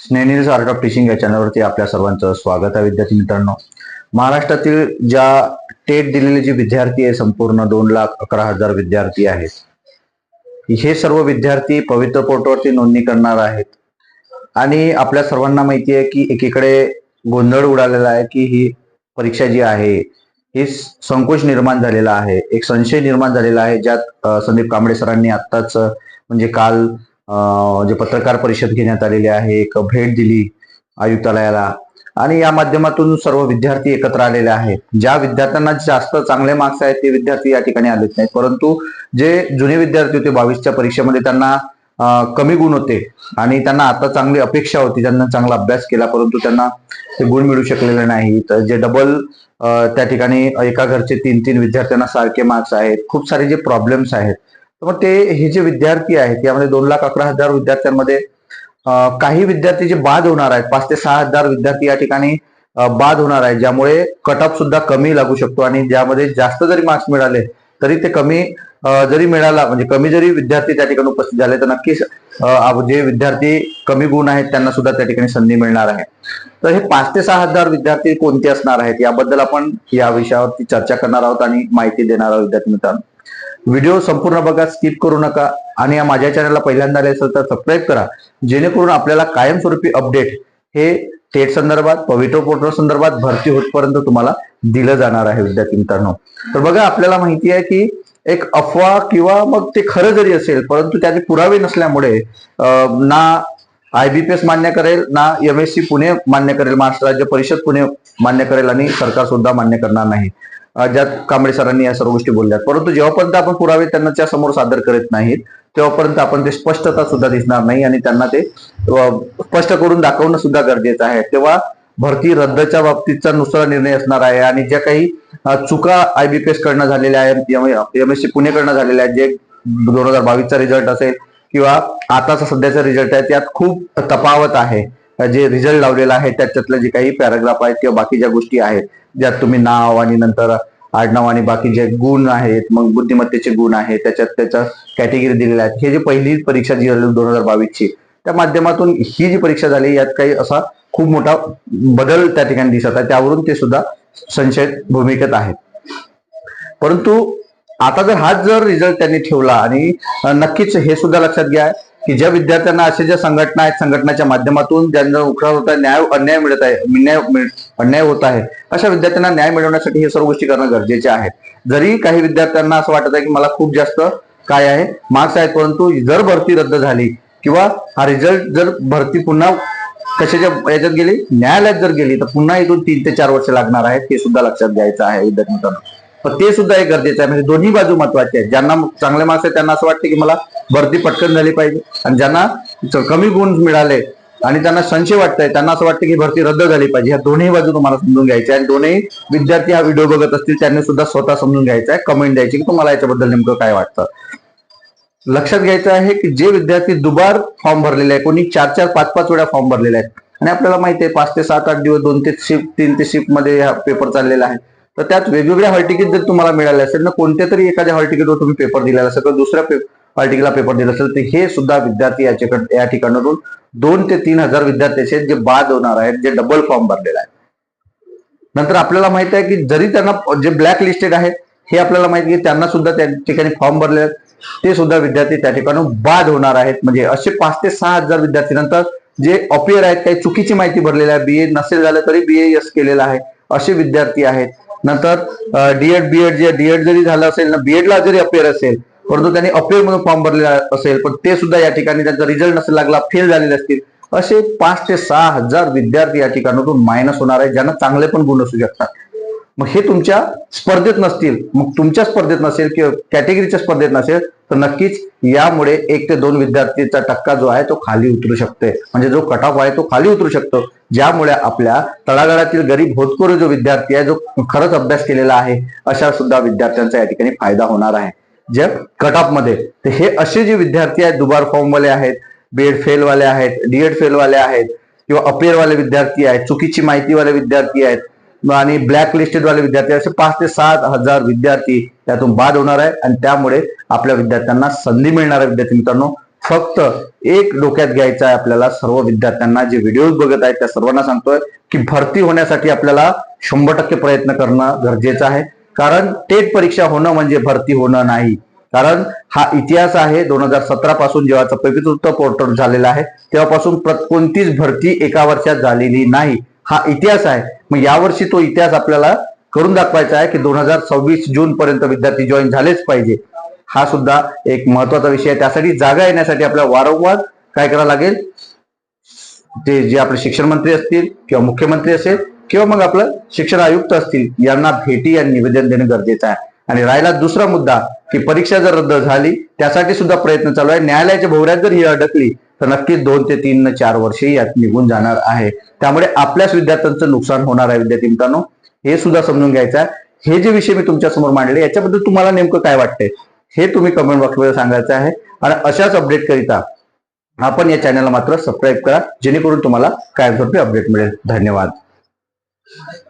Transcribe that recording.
स्नेनिल्स art of teaching या चॅनलवरती आपल्या सर्वांचं स्वागत आहे विद्यार्थी मित्रांनो. महाराष्ट्रातील ज्या टेट दिलेले जे विद्यार्थी आहे संपूर्ण दोन लाख अकरा हजार विद्यार्थी आहेत. हे सर्व विद्यार्थी पवित्र पोर्टवरती नोंदणी करणार आहेत. आणि आपल्या सर्वांना माहिती आहे की एकीकडे गोंधळ उडालेला आहे की ही परीक्षा जी आहे ही संकोच निर्माण झालेला आहे. एक संशय निर्माण झालेला आहे ज्यात संदीप कांबळे सरांनी आत्ताच म्हणजे काल जे पत्रकार परिषद घेण्यात आलेली आहे एक भेट दिली आयुक्तालयाला. आणि या माध्यमातून सर्व विद्यार्थी एकत्र आलेले आहेत. ज्या विद्यार्थ्यांना जास्त चांगले मार्क्स आहेत ते विद्यार्थी या ठिकाणी आलेच नाहीत. परंतु जे जुने विद्यार्थी होते बावीसच्या परीक्षेमध्ये त्यांना कमी गुण होते. आणि त्यांना आता चांगली अपेक्षा होती. त्यांना चांगला अभ्यास केला परंतु त्यांना ते गुण मिळू शकलेले नाही तर जे डबल त्या ठिकाणी एका घरचे तीन तीन विद्यार्थ्यांना सारखे मार्क्स आहेत. खूप सारे जे प्रॉब्लेम्स आहेत तर मग ते हे जे विद्यार्थी आहेत यामध्ये दोन लाख अकरा हजार विद्यार्थ्यांमध्ये काही विद्यार्थी जे बाद होणार आहेत पाच ते सहा हजार विद्यार्थी या ठिकाणी बाद होणार आहेत ज्यामुळे कट ऑफ सुद्धा कमी लागू शकतो आणि ज्यामध्ये जास्त जरी मार्क्स मिळाले तरी ते कमी जरी मिळाला म्हणजे कमी जरी विद्यार्थी त्या ठिकाणी उपस्थित झाले तर नक्कीच जे विद्यार्थी कमी गुण आहेत त्यांना सुद्धा त्या ठिकाणी संधी मिळणार आहे. तर हे पाच ते सहा हजार विद्यार्थी कोणते असणार आहेत याबद्दल आपण या विषयावरती चर्चा करणार आहोत आणि माहिती देणार आहोत विद्यार्थी मित्रांनो. व्हिडिओ संपूर्ण बघा स्किप करू नका आणि या माझ्या चॅनलला पहिल्यांदा आले असेल तर सबस्क्राईब करा. जेणेकरून आपल्याला कायमस्वरूपी अपडेट हे थेट संदर्भात पवित्र पोर्टल संदर्भात भरती होतपर्यंत तुम्हाला दिलं जाणार आहे विद्यार्थी मित्रांनो. तर बघा आपल्याला माहिती आहे की एक अफवा किंवा मग ते खरं जरी असेल परंतु त्याचे पुरावे नसल्यामुळे ना आयबीपीएस मान्य करेल ना एम एस सी पुणे मान्य करेल महाराष्ट्र राज्य परिषद पुणे मान्य करेल आणि सरकार सुद्धा मान्य करणार नाही. ज्यात कांबळे सरांनी या सर्व गोष्टी बोलल्यात. परंतु जेव्हापर्यंत आपण पुरावे त्यांना त्या समोर सादर करत नाहीत तेव्हापर्यंत आपण ते स्पष्टता सुद्धा दिसणार नाही आणि त्यांना ते स्पष्ट करून दाखवणं सुद्धा गरजेचं आहे. तेव्हा भरती रद्दच्या बाबतीतचा नुसरा निर्णय असणार आहे आणि ज्या काही चुका आयबीपीएस कडनं झालेल्या आहेत एम एस सी पुणेकडनं झालेल्या आहेत जे दोन हजार बावीसचा रिझल्ट असेल किंवा आताचा सध्याचा रिझल्ट आहे त्यात खूप तफावत आहे. जे रिझल्ट लावलेला आहे त्याच्यातले जे काही पॅराग्राफ आहेत किंवा बाकीच्या गोष्टी आहेत ज्यात तुम्ही नाव आणि नंतर आडनाव आणि बाकी जे गुण आहेत मग बुद्धिमत्तेचे गुण आहेत त्याच्यात त्याच्या कॅटेगरी दिलेल्या आहेत. हे जी पहिली परीक्षा जी झाली दोन हजार बावीसची त्या माध्यमातून ही जी परीक्षा झाली यात काही असा खूप मोठा बदल त्या ठिकाणी दिसत आहे. त्यावरून ते सुद्धा संशय भूमिकेत आहेत. परंतु आता जर हाच जर रिझल्ट त्यांनी ठेवला आणि नक्कीच हे सुद्धा लक्षात घ्या की ज्या विद्यार्थ्यांना अशा ज्या संघटना आहेत संघटनाच्या माध्यमातून ज्यांना उखडा होत आहे न्याय अन्याय मिळत आहे न्याय अन्याय होत आहे अशा विद्यार्थ्यांना न्याय मिळवण्यासाठी हे सर्व गोष्टी करणं गरजेचे आहे. जरी काही विद्यार्थ्यांना असं वाटत आहे की मला खूप जास्त काय आहे मार्क्स आहेत परंतु जर भरती रद्द झाली किंवा हा रिझल्ट जर भरती पुन्हा कशाच्या याच्यात गेली न्यायालयात जर गेली तर पुन्हा इथून तीन ते चार वर्ष लागणार आहेत हे सुद्धा लक्षात घ्यायचं आहे विद्यार्थ्यांना पण ते सुद्धा एक गरजेचं आहे. म्हणजे दोन्ही बाजू महत्वाची आहेत. ज्यांना चांगले मार्क्स आहेत त्यांना असं वाटतं की मला भरती पटकन झाली पाहिजे. आणि ज्यांना कमी गुण मिळाले आणि त्यांना संशय वाटतंय त्यांना असं वाटतं की भरती रद्द झाली पाहिजे. ह्या दोन्ही बाजू तुम्हाला समजून घ्यायच्या आणि दोन्ही विद्यार्थी हा व्हिडिओ बघत असतील त्यांनी सुद्धा स्वतः समजून घ्यायचा आहे. कमेंट द्यायची की तुम्हाला याच्याबद्दल नेमकं काय वाटतं. लक्षात घ्यायचं आहे की जे विद्यार्थी दुबार फॉर्म भरलेले आहे कोणी चार चार पाच पाच वेळा फॉर्म भरलेले आहेत. आणि आपल्याला माहिती आहे पाच ते सात आठ दिवस दोन ते शिफ्ट तीन ते शिफ्टमध्ये हा पेपर चाललेला आहे. तर त्यात वेगवेगळ्या हॉल तिकीट जर तुम्हाला मिळाले असेल ना कोणत्या तरी एखाद्या हॉल तिकीटवर तुम्ही पेपर दिलेला असेल किंवा दुसऱ्या हॉल तिकीटला पेपर दिला असेल तर हे सुद्धा विद्यार्थी याच्याकडे या ठिकाणातून दोन ते तीन हजार विद्यार्थी आहेत जे बाद होणार आहेत जे डबल फॉर्म भरलेले आहेत. नंतर आपल्याला माहीत आहे की जरी त्यांना जे ब्लॅक लिस्टेड आहेत हे आपल्याला माहिती आहे की त्यांना सुद्धा त्या ठिकाणी फॉर्म भरले आहेत. ते सुद्धा विद्यार्थी त्या ठिकाणी बाद होणार आहेत. म्हणजे असे पाच ते सहा हजार विद्यार्थी नंतर जे अपियर आहेत काही चुकीची माहिती भरलेली आहे बीए नसेल झालं तरी बीए एस केलेलं आहे असे विद्यार्थी आहेत. नंतर डीएड बीएड जे डीएड जरी झालं असेल ना बीएड ला जरी अपेअर असेल परंतु त्यांनी अपेअर म्हणून फॉर्म भरलेला असेल पण ते सुद्धा या ठिकाणी त्यांचा रिझल्ट नसेल लागला फेल झालेले असतील असे पाच ते सहा हजार विद्यार्थी या ठिकाणातून मायनस होणार आहे ज्यांना चांगले पण गुण असू शकतात. मग हे तुमच्या स्पर्धेत नसतील मग तुमच्या स्पर्धेत नसेल किंवा कॅटेगरीच्या स्पर्धेत नसेल तर नक्कीच यामुळे एक ते दोन विद्यार्थीचा टक्का जो आहे तो खाली उतरू शकते. म्हणजे जो कट ऑफ आहे तो खाली उतरू शकतो. ज्यामुळे आपल्या तळागाळातील गरीब होतकोर जो विद्यार्थी आहे जो खरंच अभ्यास केलेला आहे अशा सुद्धा विद्यार्थ्यांचा या ठिकाणी फायदा होणार आहे. जे कट ऑफमध्ये तर हे असे जे विद्यार्थी आहेत दुबार फॉर्मवाले आहेत बीएड फेल वाले आहेत डीएड फेल वाले आहेत किंवा अपेअर वाले विद्यार्थी आहेत चुकीची माहिती वाले विद्यार्थी आहेत आणि ब्लॅक लिस्टेड वाले विद्यार्थी असे पाच ते सात हजार विद्यार्थी त्यातून बाद होणार आहे आणि त्यामुळे आपल्या विद्यार्थ्यांना संधी मिळणार आहे विद्यार्थी मित्रांनो. फक्त एक डोक्यात घ्यायचं आहे आपल्याला सर्व विद्यार्थ्यांना जे व्हिडिओ बघत आहेत त्या सर्वांना सांगतोय की भरती होण्यासाठी आपल्याला शंभर टक्के प्रयत्न करणं गरजेचं आहे. कारण टेट परीक्षा होणं म्हणजे भरती होणं नाही. कारण हा इतिहास आहे दोन हजार सतरा पासून जेव्हा पवित्र पोर्टल झालेला आहे तेव्हापासून प्रत- कोणतीच भरती एका वर्षात झालेली नाही. हा इतिहास आहे. मग यावर्षी तो इतिहास आपल्याला करून दाखवायचा आहे की दोन हजार सव्वीस जून पर्यंत विद्यार्थी जॉईन झालेच पाहिजे. हा सुद्धा एक महत्त्वाचा विषय आहे. त्यासाठी जागा येण्यासाठी आपल्याला वारंवार काय करावं लागेल? ते जे आपले शिक्षण मंत्री असतील किंवा मुख्यमंत्री असेल किंवा मग आपलं शिक्षण आयुक्त असतील यांना भेटी आणि निवेदन देणं गरजेचं आहे. आणि राहिला दुसरा मुद्दा की परीक्षा जर रद्द झाली त्यासाठी सुद्धा प्रयत्न चालू आहे. न्यायालयाच्या भोवऱ्यात जर ही अडकली तर नक्कीच दोन ते तीन चार वर्षे यात निघून जाणार आहे. त्यामुळे आपल्याच विद्यार्थ्यांचं नुकसान होणार आहे विद्यार्थी मित्रांनो. हे सुद्धा समजून घ्यायचं आहे. हे जे विषय मी तुमच्यासमोर मांडले याच्याबद्दल तुम्हाला नेमकं काय वाटतंय? हे तुम्ही कमेंट बॉक्समध्ये सांगायचं आहे. आणि अशाच अपडेटकरिता आपण या चॅनलला मात्र सबस्क्राईब करा जेणेकरून तुम्हाला कायमस्वरूपी अपडेट मिळेल. धन्यवाद.